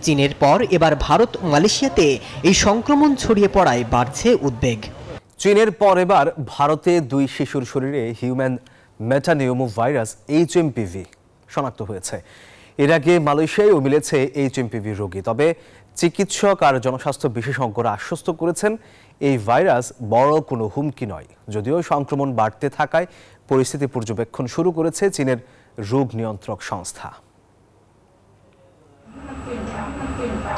চীনের পর এবার ভারত মালয়েশিয়াতে এই সংক্রমণ ছড়িয়ে পড়ায় বাড়ছে উদ্বেগ। চীনের পর এবার ভারতে দুই শিশুর শরীরে হিউম্যান মেটানিউমো ভাইরাস এইচএমপিভি শনাক্ত হয়েছে। এর আগে মালয়েশিয়ায়ও মিলেছে এইচএমপিভি রোগী, তবে চিকিৎসক আর জনস্বাস্থ্য বিশেষজ্ঞরা আশ্বস্ত করেছেন এই ভাইরাস বড় কোনো হুমকি নয়। যদিও সংক্রমণ বাড়তে থাকায় পরিস্থিতি পর্যবেক্ষণ শুরু করেছে চীনের রোগ নিয়ন্ত্রক সংস্থা।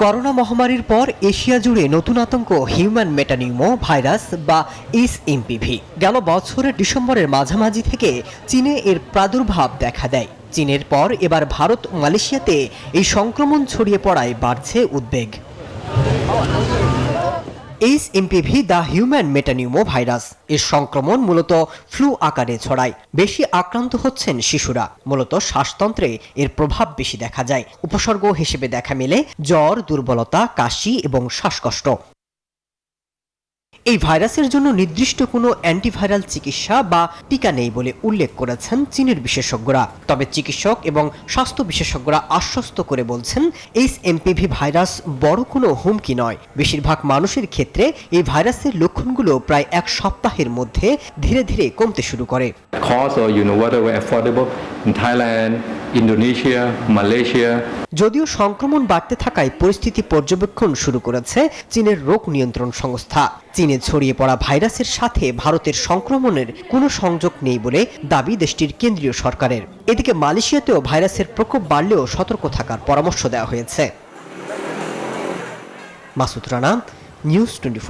করোনা মহামারীর পর এশিয়া জুড়ে নতুন আতঙ্ক হিউম্যান মেটানিউমো ভাইরাস বা এস এমপিভি গেল বছরের ডিসেম্বরের মাঝামাঝি থেকে চীনে এর প্রাদুর্ভাব দেখা দেয়। চীনের পর এবার ভারত মালয়েশিয়াতে এই সংক্রমণ ছড়িয়ে পড়ায় বাড়ছে উদ্বেগ। H MPV the human metapneumo virus এর সংক্রমণ মূলত ফ্লু আকারে ছড়ায়। বেশি আক্রান্ত হচ্ছেন শিশুরা। মূলত শ্বাসতন্ত্রে এর প্রভাব বেশি দেখা যায়। উপসর্গ হিসেবে দেখা মেলে জ্বর, দুর্বলতা, কাশি এবং শ্বাসকষ্ট। এই ভাইরাসের জন্য নির্দিষ্ট কোনো অ্যান্টিভাইরাল চিকিৎসা বা টিকা নেই বলে উল্লেখ করেছেন চীনের বিশেষজ্ঞরা। তবে চিকিৎসক এবং স্বাস্থ্য বিশেষজ্ঞরা আশ্বস্ত করে বলছেন এইচ এমপিভি ভাইরাস বড় কোনো হুমকি নয়। বেশিরভাগ মানুষের ক্ষেত্রে এই ভাইরাসের লক্ষণগুলো প্রায় এক সপ্তাহের মধ্যে ধীরে ধীরে কমতে শুরু করে। Thailand, Indonesia, Malaysia. যদিও সংক্রমণ বাড়তে থাকায় পরিস্থিতি পর্যবেক্ষণ শুরু করেছে চীনের রোগ নিয়ন্ত্রণ সংস্থা। চীনে ছড়িয়ে পড়া ভাইরাসের সাথে ভারতের সংক্রমণের কোনো সংযোগ নেই বলে দাবি দেশটির কেন্দ্রীয় সরকারের। এদিকে মালয়েশিয়াতেও ভাইরাসের প্রকোপ বাড়লেও সতর্ক থাকার পরামর্শ দেওয়া হয়েছে। Masud Rana news twenty